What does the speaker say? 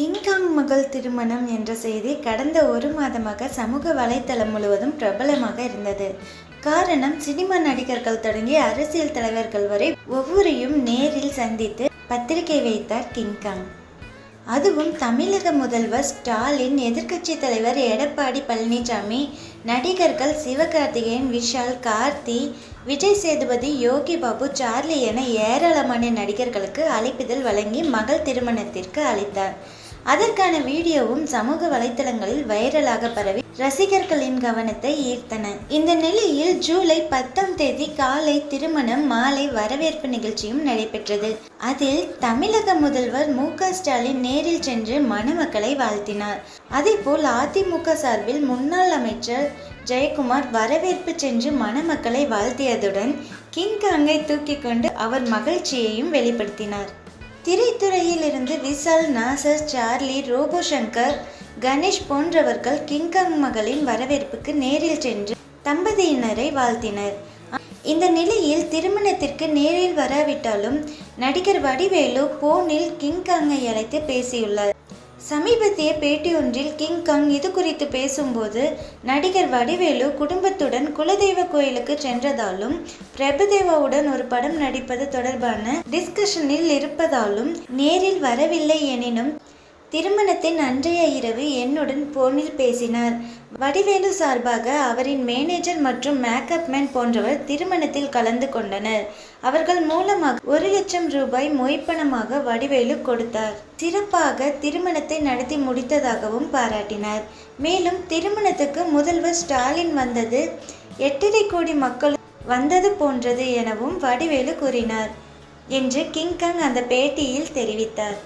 King Kong மகள் திருமணம் என்ற செய்தி கடந்த ஒரு மாதமாக சமூக வலைத்தளம் முழுவதும் பிரபலமாக இருந்தது. காரணம் சினிமா நடிகர்கள் தொடங்கி அரசியல் தலைவர்கள் வரை ஒவ்வொரையும் நேரில் சந்தித்து பத்திரிகை வைத்தார் கிங்காங். அதுவும் தமிழக முதல்வர் ஸ்டாலின் எதிர்க்கட்சி தலைவர் எடப்பாடி பழனிசாமி நடிகர்கள் சிவகார்த்திகேயன் விஷால் கார்த்தி விஜய் சேதுபதி யோகி பாபு சார்லி என ஏராளமான நடிகர்களுக்கு அழைப்பிதழ் வழங்கி மகள் திருமணத்திற்கு அழைத்தார். அதற்கான வீடியோவும் சமூக வலைதளங்களில் வைரலாக பரவி ரசிகர்களின் கவனத்தை ஈர்த்தன. இந்த நிலையில் ஜூலை பத்தாம் தேதி காலை திருமணம் மாலை வரவேற்பு நிகழ்ச்சியும் நடைபெற்றது. அதில் தமிழக முதல்வர் மு க ஸ்டாலின் நேரில் சென்று மணமக்களை வாழ்த்தினார். அதேபோல் அதிமுக சார்பில் முன்னாள் அமைச்சர் ஜெயக்குமார் வரவேற்பு சென்று மணமக்களை வாழ்த்தியதுடன் கிங்காங்கை தூக்கி கொண்டு அவர் மகிழ்ச்சியையும் வெளிப்படுத்தினார். திரைத்துறையில் இருந்து நாசர் சார்லி ரோபோ சங்கர் கணேஷ் போன்றவர்கள் கிங்காங் மகளின் வரவேற்புக்கு நேரில் சென்று தம்பதியினரை வாழ்த்தினர். இந்த நிலையில் திருமணத்திற்கு நேரில் வராவிட்டாலும் நடிகர் வடிவேலு போனில் கிங்காங்கை அழைத்து பேசியுள்ளார். சமீபத்திய பேட்டி ஒன்றில் கிங் காங் இது குறித்து பேசும்போது நடிகர் வடிவேலு குடும்பத்துடன் குலதெய்வ கோயிலுக்கு சென்றதாலும் பிரபுதேவாவுடன் ஒரு படம் நடிப்பது தொடர்பான டிஸ்கஷனில் இருப்பதாலும் நேரில் வரவில்லை எனினும் திருமணத்தின் அன்றைய இரவு என்னுடன் போனில் பேசினார். வடிவேலு சார்பாக அவரின் மேனேஜர் மற்றும் மேக்கப் மேன் போன்றவர் திருமணத்தில் கலந்து கொண்டனர். அவர்கள் மூலமாக ஒரு லட்சம் ரூபாய் மொய்ப்பணமாக வடிவேலு கொடுத்தார். சிறப்பாக திருமணத்தை நடத்தி முடித்ததாகவும் பாராட்டினார். மேலும் திருமணத்துக்கு முதல்வர் ஸ்டாலின் வந்தது எட்டரை கோடி மக்கள் வந்தது போன்றது எனவும் வடிவேலு கூறினார். என்று கிங்காங் அந்த பேட்டியில் தெரிவித்தார்.